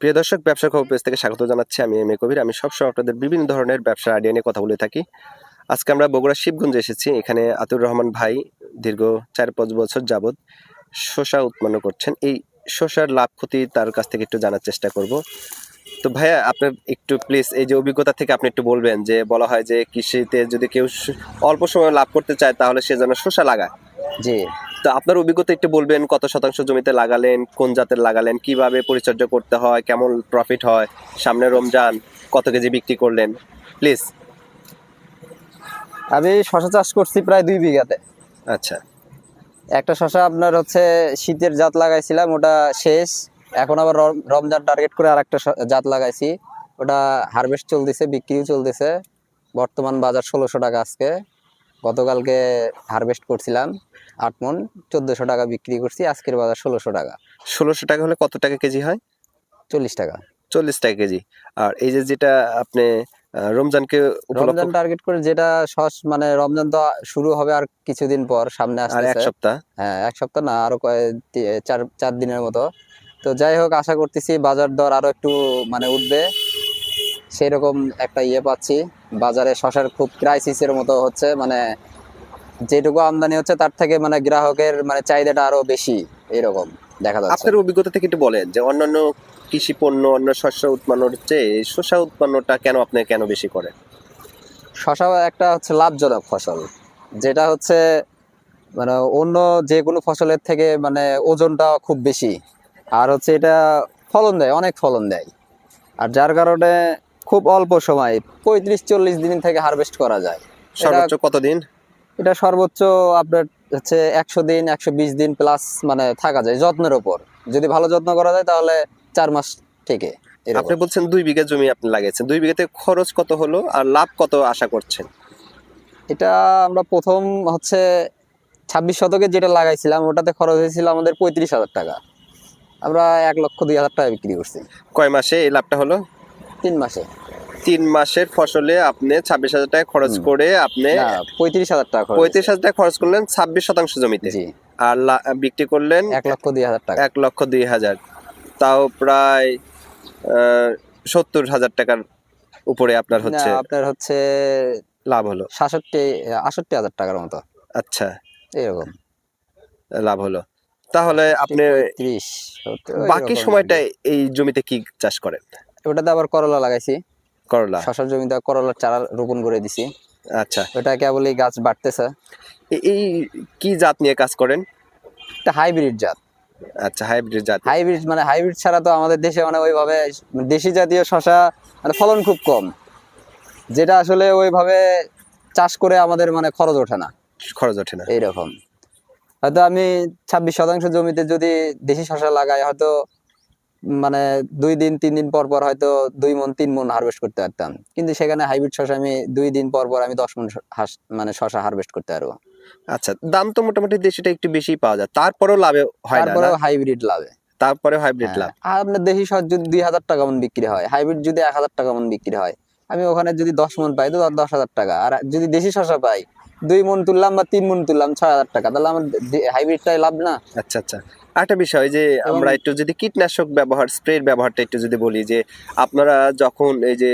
প্রিয় দর্শক, ব্যবসা খবর পেজ থেকে স্বাগত জানাচ্ছি আমি এম এ কবির। আমি সবসময় আপনাদের বিভিন্ন ধরনের ব্যবসার আইডিয়া নিয়ে কথা বলে থাকি। আজকে আমরা বগুড়া শিবগঞ্জে এসেছি। এখানে আতুর রহমান ভাই দীর্ঘ চার পাঁচ বছর যাবৎ শসা উৎপন্ন করছেন। এই শসার লাভ ক্ষতি তার কাছ থেকে একটু জানার চেষ্টা করব। তো ভাইয়া, আপনার একটু প্লিজ এই যে অভিজ্ঞতা থেকে আপনি একটু বলবেন যে, বলা হয় যে কৃষিতে যদি কেউ অল্প সময় লাভ করতে চায় তাহলে সে যেন শসা লাগায়। জি। তো আপনার অভিজ্ঞতা একটু বলবেন কত শতাংশ জমিতে লাগালেন কোন জাতের লাগালেন কীভাবে পরিচর্যা করতে হয় কেমন প্রফিট হয় সামনে রমজান কত কেজি বিক্রি করলেন? প্লিজ আমি শশা চাষ করছি প্রায় দুই বিঘাতে। আচ্ছা। একটা শশা আপনার হচ্ছে শীতের জাত লাগাইছিলাম ওটা শেষ। এখন আবার রম- রমজান টার্গেট করে আর একটা জাত লাগাইছি। ওটা হারভেস্ট চলতেছে বিক্রিও চলতেছে। বর্তমান বাজার ষোলোশো টাকা আজকে। গতকালকে হারভেস্ট করছিলাম আট মন চোদ্দোশো টাকা বিক্রি করছি আজকের বাজার ষোলোশো টাকা। ষোলোশো টাকা হলে কত টাকা কেজি হয়? চল্লিশ টাকা। চল্লিশ টাকা কেজি। আর এই যে যেটা আপনি রমজানকে রমজান টার্গেট করে যেটা সস মানে রমজান তো শুরু হবে আর কিছুদিন পর সামনে আর এক সপ্তাহ? হ্যাঁ এক সপ্তাহ না আরও চার চার দিনের মতো। তো যাই হোক আশা করতেছি বাজার দর আরও একটু মানে উঠবে। সেই রকম একটা ইয়ে পাচ্ছি। বাজারে শশার খুব ক্রাইসিসের মতো হচ্ছে মানে যেটুকু আমদানি হচ্ছে তার থেকে মানে গ্রাহকের মানে চাহিদাটা আরও বেশি এরকম দেখা যাচ্ছে। আপনার অভিজ্ঞতা থেকে একটু বলেন যে অন্যান্য কৃষি পণ্য অন্য শস্য উৎপন্নর চেয়ে শসা উৎপন্নটা কেন আপনি কেন বেশি করেন? শশা একটা হচ্ছে লাভজনক ফসল যেটা হচ্ছে মানে অন্য যে কোনো ফসলের থেকে মানে ওজনটা খুব বেশি। আর হচ্ছে এটা ফলন দেয় অনেক ফলন দেয়। আর যার কারণে খুব অল্প সময় পঁয়ত্রিশ চল্লিশ দিন থেকে হারভেস্ট করা যায়। সর্বোচ্চ কতদিন এটা সর্বোচ্চ আপনার হচ্ছে একশো দিন একশো বিশ দিন প্লাস মানে থাকা যায় যত্নের ওপর যদি ভালো যত্ন করা যায় তাহলে চার মাস থেকে আপনি বলছেন দুই বিঘা জমি আপনি লাগিয়েছেন। দুই বিঘাতে খরচ কত হলো আর লাভ কত আশা করছেন? এটা আমরা প্রথম হচ্ছে ছাব্বিশ শতকে যেটা লাগাইছিলাম ওটাতে খরচ হয়েছিল আমাদের পঁয়ত্রিশ হাজার টাকা। আমরা এক লক্ষ দুই হাজার টাকা বিক্রি করছি। কয় মাসে এই লাভটা হলো? তিন মাসে। তিন মাসের ফসলে আপনি ছাব্বিশ হাজার টাকা খরচ করে আপনি পঁয়ত্রিশ হাজার টাকা পঁয়ত্রিশ হাজার টাকা খরচ করলেন ছাব্বিশ শতাংশ জমিতে। আর বিক্রি করলেন এক লক্ষ দুই হাজার টাকা। এক লক্ষ দুই হাজার। তাও প্রায় সত্তর হাজার টাকার উপরে আপনার হচ্ছে আপনার হচ্ছে লাভ হলো। সাতষট্টি আষট্টি হাজার টাকার মতো। আচ্ছা। এরকম। লাভ হলো। তাহলে আপনি বাকি সময়টা এই জমিতে কি চাষ করেন? ওটাতে আবার করলা লাগাইছি। করলা? শশার জমিতে করলার চারা রোপণ করে দিছি। আচ্ছা। ওটা কেবলই গাছ বাড়তেছে। এই কি জাত নিয়ে কাজ করেন? একটা হাইব্রিড জাত। আচ্ছা হাইব্রিড জাত। হাইব্রিড মানে হাইব্রিড ছাড়া তো আমাদের দেশে মানে ওইভাবে দেশি জাতীয় শশা মানে ফলন খুব কম। যেটা আসলে ওইভাবে চাষ করে আমাদের মানে খরচ ওঠে না। খরচ ওঠে না। এইরকম। হয়তো আমি ছাব্বিশ শতাংশ জমিতে যদি দেশি শশা লাগাই হয়তো মানে দুই দিন তিন দিন পর পর হয়তো দুই মন তিন মন হারভেস্ট করতে পারতাম। কিন্তু সেখানে হাইব্রিড শশা আমি দুই দিন পর পর আমি দশ মন মানে শশা হারভেস্ট করতে পারব। আচ্ছা দাম তো মোটামুটি দেশিটা একটু বেশি পাওয়া যায়। তারপরেও লাভে হয় তারপরেও হাইব্রিড লাভে। তারপরে হাইব্রিড লাভ। হ্যাঁ, আর আপনার দেশি শস যদি দুই হাজার টাকা মন বিক্রি হয় হাইব্রিড যদি এক হাজার টাকা মন বিক্রি হয় আমি ওখানে যদি দশ মন পাই তো দশ হাজার টাকা। আর যদি দেশি শশা পাই দুই মন তুললাম বা তিন মন তুললাম ছয় হাজার টাকা তাহলে আমার হাইব্রিডটাই লাভ না? আচ্ছা আচ্ছা। আরেকটা বিষয় যে আমরা একটু যদি কীটনাশক ব্যবহার স্প্রের ব্যবহারটা একটু যদি বলি যে আপনারা যখন এই যে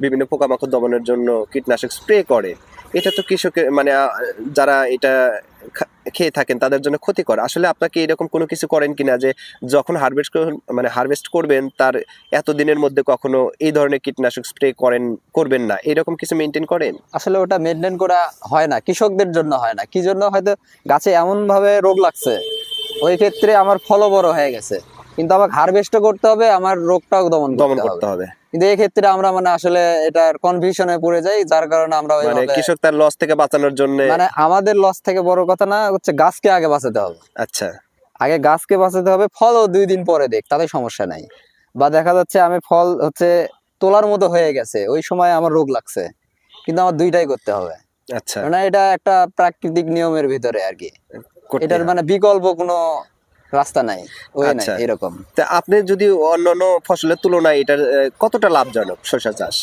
বিভিন্ন পোকামাকড় দমনের জন্য কীটনাশক স্প্রে করে এটা তো কৃষকের মানে যারা এটা খেয়ে থাকেন তাদের জন্য ক্ষতিকর। আসলে আপনাকে এরকম কোনো কিছু করেন কিনা যে যখন হারভেস্ট মানে হারভেস্ট করবেন তার এত দিনের মধ্যে কখনো এই ধরনের কীটনাশক স্প্রে করেন করবেন না। এরকম কিছু মেনটেন করেন? আসলে ওটা মেনটেন করা হয় না কৃষকদের জন্য হয় না। কি জন্য? হয়তো গাছে এমন ভাবে রোগ লাগছে ওই ক্ষেত্রে আমার ফলও বড় হয়ে গেছে। কিন্তু আমাকে হারভেস্টও করতে হবে আমার রোগটাও দমন দমন করতে হবে। কিন্তু এই ক্ষেত্রে আমরা মানে আসলে এটার কনফিউশনে পড়ে যাই যার কারণে আমরা মানে কৃষক তার লস থেকে বাঁচানোর জন্য মানে আমাদের লস থেকে বড় কথা না হচ্ছে গাছকে আগে বাঁচাতে হবে। আচ্ছা। আগে গাছকে বাঁচাতে হবে ফলও দুই দিন পরে দেখ তাতে সমস্যা নাই। বা দেখা যাচ্ছে আমি ফল হচ্ছে তোলার মতো হয়ে গেছে ওই সময় আমার রোগ লাগছে। কিন্তু আমার দুইটাই করতে হবে। আচ্ছা। মানে এটা একটা প্রাকৃতিক নিয়মের ভিতরে আর কি। এটার মানে বিকল্প কোনো রাস্তা নাই ওই নাই আচ্ছা। এরকম। তা আপনি যদি অন্যান্য ফসলের তুলনায় এটার কতটা লাভজনক শসা চাষ?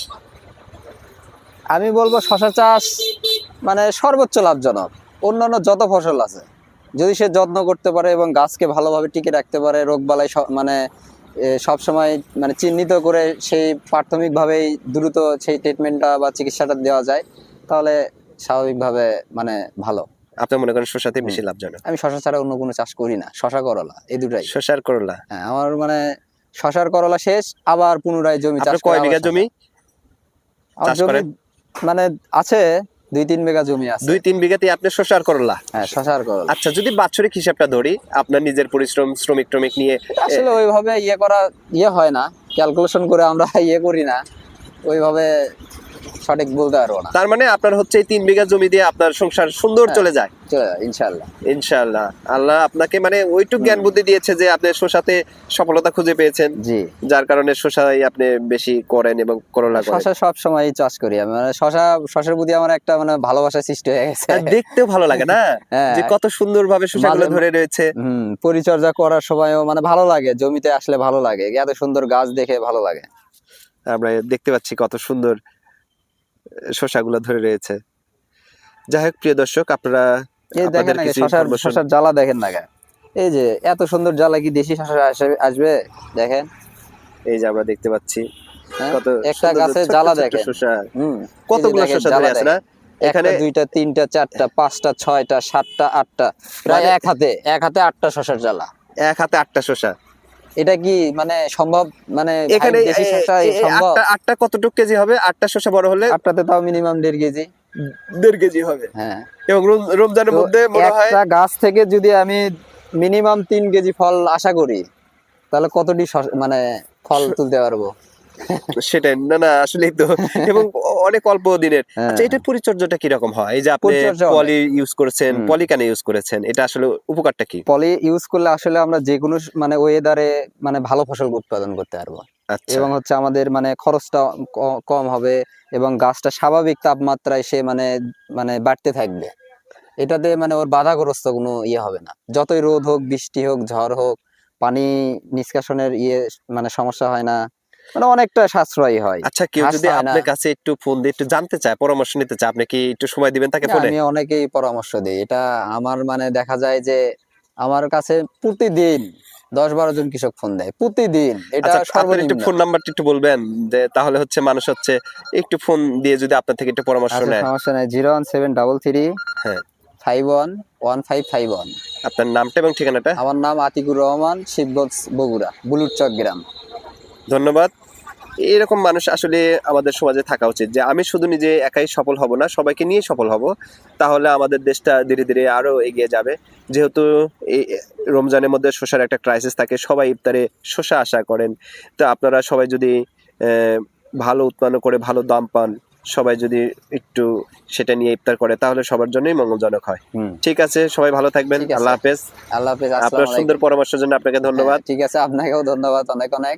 আমি বলব শশা চাষ মানে সর্বোচ্চ লাভজনক। অন্যান্য যত ফসল আছে যদি সে যত্ন করতে পারে এবং গাছকে ভালোভাবে টিকে রাখতে পারে রোগ বালাই মানে সব সময় মানে চিহ্নিত করে সেই প্রাথমিকভাবেই দ্রুত সেই ট্রিটমেন্টটা বা চিকিৎসাটা দেওয়া যায় তাহলে স্বাভাবিকভাবে মানে ভালো। আপনি মনে করেন বেশি লাভজনক? আমি শশা ছাড়া অন্য কোনো চাষ করি না। শশা করলা এই দুটাই। শসার করলা? হ্যাঁ আমার মানে শশার করলা শেষ আবার পুনরায় জমি চাষ কয় বিঘা জমি? চাষ করেন? মানে আছে দুই তিন বিঘা জমি আছে। দুই তিন বিঘাতে আপনি শসার করলা? হ্যাঁ শশার করলা। আচ্ছা যদি বাৎসরিক হিসাবটা ধরি আপনার নিজের পরিশ্রম শ্রমিক ট্রমিক নিয়ে আসলে ওইভাবে ইয়ে করা ইয়ে হয় না। ক্যালকুলেশন করে আমরা ইয়ে করি না। ওইভাবে সঠিক বলতে পারব না। তার মানে আপনার হচ্ছে এই তিন বিঘা জমি দিয়ে আপনার সংসার সুন্দর হ্যাঁ। চলে যায়? ইনশাল্লাহ ইনশাআল্লাহ। আল্লাহ আপনাকে মানে ওইটুক জ্ঞান বুদ্ধি দিয়েছে যে আপনি শসাতে সফলতা খুঁজে পেয়েছেন। জি। যার কারণে শসাই আপনি বেশি করেন এবং করলা করেন। শশা সব সময় চাষ করি আমি। মানে শশা শশার প্রতি আমার একটা মানে ভালোবাসা সৃষ্টি হয়ে গেছে। দেখতেও ভালো লাগে না? হ্যাঁ। যে কত সুন্দর ভাবে শসাগুলো মাঝে- ধরে রয়েছে। পরিচর্যা করার সময়ও মানে ভালো লাগে জমিতে আসলে ভালো লাগে। এত সুন্দর গাছ দেখে ভালো লাগে। আমরা দেখতে পাচ্ছি কত সুন্দর শসাগুলো ধরে রয়েছে। যাই হোক প্রিয় দর্শক আপনারা শশার জ্বালা দেখেন না এই যে এত সুন্দর জ্বালা কি দেশি শশা আসবে? দেখেন। এই যে আমরা দেখতে পাচ্ছি হ্যাঁ? কত একটা গাছে জ্বালা দেখেন। কতগুলো শসা জ্বালা ধরে আছে না? এখানে দুইটা তিনটা চারটা পাঁচটা ছয়টা সাতটা আটটা। প্রায় মানে- এক হাতে এক হাতে আটটা শশার জ্বালা। এক হাতে আটটা শসা এটা কি মানে সম্ভব? মানে এখানে দেশি সম্ভব? আটটা কতটুক কেজি হবে? আটটা শসা বড় হলে আটটাতে তাও মিনিমাম দেড় কেজি। দেড় কেজি হবে। হ্যাঁ। এবং রম- রমজানের মধ্যে মনে হয় একটা গাছ থেকে যদি আমি মিনিমাম তিন কেজি ফল আশা করি তাহলে কতটি মানে ফল তুলতে পারব? সেটাই না না আসলেই তো। এবং অনেক অল্প দিনের। হ্যাঁ। আচ্ছা এটার পরিচর্যাটা কীরকম হয়? এই যে আপনি পলি ইউজ করেছেন পলি কেন ইউজ করেছেন? এটা আসলে উপকারটা কি? পলি ইউজ করলে আসলে আমরা যে কোনো মানে ওয়েদারে মানে ভালো ফসল উৎপাদন করতে পারব। আচ্ছা। এবং হচ্ছে আমাদের মানে খরচটা কম হবে এবং গাছটা স্বাভাবিক তাপমাত্রায় সে মানে মানে বাড়তে থাকবে। এটাতে মানে ওর বাধাগ্রস্ত কোনো ইয়ে হবে না। যতই রোদ হোক বৃষ্টি হোক ঝড় হোক পানি নিষ্কাশনের ইয়ে মানে সমস্যা হয় না। মানে অনেকটা সাশ্রয়ী হয়। আচ্ছা কেউ যদি আপনার কাছে একটু ফোন দিয়ে একটু জানতে চায় পরামর্শ নিতে চায় আপনি কি একটু সময় দিবেন তাকে ফোনে? আমি অনেকেই পরামর্শ দিই। এটা আমার মানে দেখা যায় যে আমার কাছে প্রতিদিন দশ বারো জন কৃষক ফোন দেয় প্রতিদিন। এটা আচ্ছা একটু ফোন নাম্বারটা একটু বলবেন যে তাহলে হচ্ছে মানুষ হচ্ছে একটু ফোন দিয়ে যদি আপনার থেকে একটু পরামর্শ আচ্ছা নেয়। সমস্যা নাই। Zero one seven double three হ্যাঁ। Five one one five five one. আপনার নামটা এবং ঠিকানাটা? আমার নাম আতিকুর রহমান শিবগঞ্জ বগুড়া বুলুরচক গ্রাম। ধন্যবাদ। এরকম মানুষ আসলে আমাদের সমাজে থাকা উচিত যে আমি শুধু নিজে একাই সফল হব না সবাইকে নিয়ে সফল হব। তাহলে আমাদের দেশটা ধীরে ধীরে আরও এগিয়ে যাবে। যেহেতু এই রমজানের মধ্যে শসার একটা ক্রাইসিস থাকে সবাই ইফতারে শসা আশা করেন। তো আপনারা সবাই যদি আহ, ভালো উৎপন্ন করে ভালো দাম পান সবাই যদি একটু সেটা নিয়ে ইফতার করে তাহলে সবার জন্যই মঙ্গলজনক হয়। ঠিক আছে সবাই ভালো থাকবেন। আল্লাহ হাফেজ। আল্লাহ হাফেজ আপনার সুন্দর পরামর্শের জন্য আপনাকে ধন্যবাদ। হ্যাঁ, ঠিক আছে আপনাকেও ধন্যবাদ অনেক অনেক।